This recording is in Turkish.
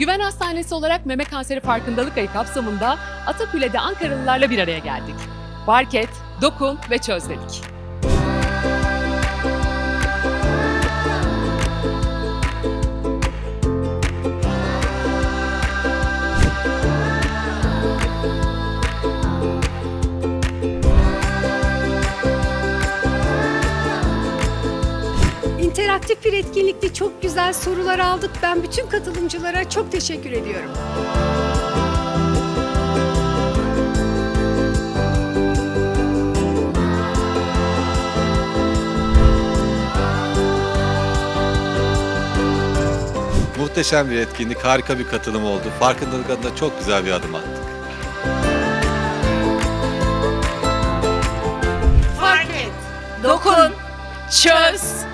Güven Hastanesi olarak meme kanseri farkındalık ayı kapsamında Atakule'de Ankaralılarla bir araya geldik. Fark et, dokun ve çöz dedik. İnteraktif bir etkinlikti. Çok güzel sorular aldık. Ben bütün katılımcılara çok teşekkür ediyorum. Muhteşem bir etkinlik, harika bir katılım oldu. Farkındalık adına çok güzel bir adım attık. Fark et, dokun, çöz.